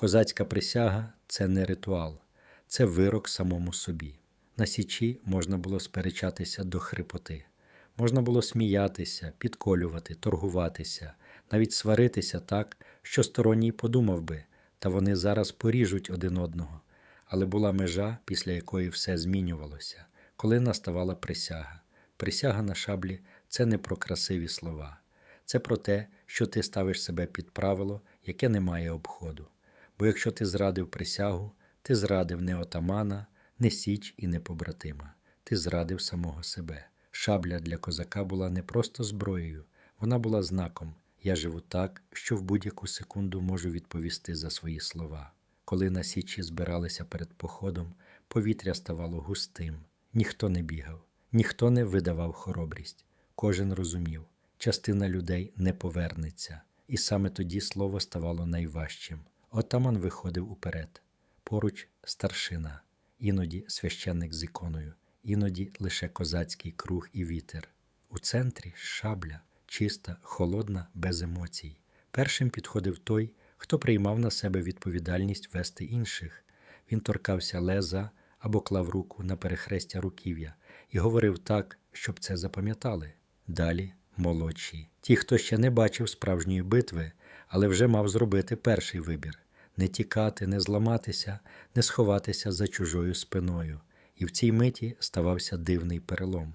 Козацька присяга це не ритуал, це вирок самому собі. На січі можна було сперечатися до хрипоти, можна було сміятися, підколювати, торгуватися, навіть сваритися так, що сторонній подумав би, та вони зараз поріжуть один одного. Але була межа, після якої все змінювалося, коли наставала присяга. Присяга на шаблі це не про красиві слова, це про те, що ти ставиш себе під правило, яке не має обходу. Бо якщо ти зрадив присягу, ти зрадив не отамана, не січ і не побратима, ти зрадив самого себе. Шабля для козака була не просто зброєю, вона була знаком я живу так, що в будь-яку секунду можу відповісти за свої слова. Коли на січі збиралися перед походом, повітря ставало густим, ніхто не бігав, ніхто не видавав хоробрість. Кожен розумів, частина людей не повернеться, і саме тоді слово ставало найважчим. Отаман виходив уперед, поруч старшина, іноді священник з іконою, іноді лише козацький круг і вітер. У центрі шабля, чиста, холодна, без емоцій. Першим підходив той, хто приймав на себе відповідальність вести інших. Він торкався леза або клав руку на перехрестя руків'я і говорив так, щоб це запам'ятали. Далі молодші, ті, хто ще не бачив справжньої битви, але вже мав зробити перший вибір не тікати, не зламатися, не сховатися за чужою спиною. І в цій миті ставався дивний перелом.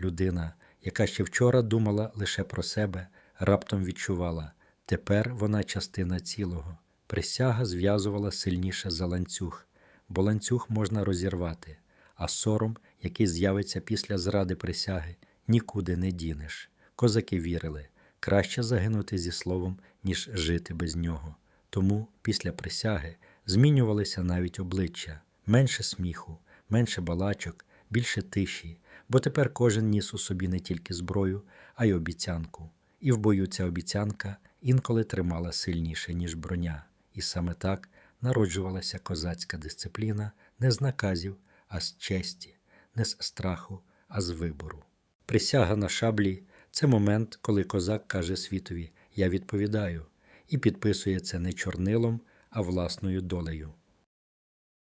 Людина, яка ще вчора думала лише про себе, раптом відчувала тепер вона частина цілого. Присяга зв'язувала сильніше за ланцюг, бо ланцюг можна розірвати, а сором, який з'явиться після зради присяги, нікуди не дінеш. Козаки вірили краще загинути зі словом, ніж жити без нього. Тому після присяги змінювалися навіть обличчя, менше сміху, менше балачок, більше тиші, бо тепер кожен ніс у собі не тільки зброю, а й обіцянку. І в бою ця обіцянка інколи тримала сильніше, ніж броня, і саме так народжувалася козацька дисципліна не з наказів, а з честі, не з страху, а з вибору. Присяга на шаблі це момент, коли козак каже світові Я відповідаю, і підписує це не чорнилом, а власною долею.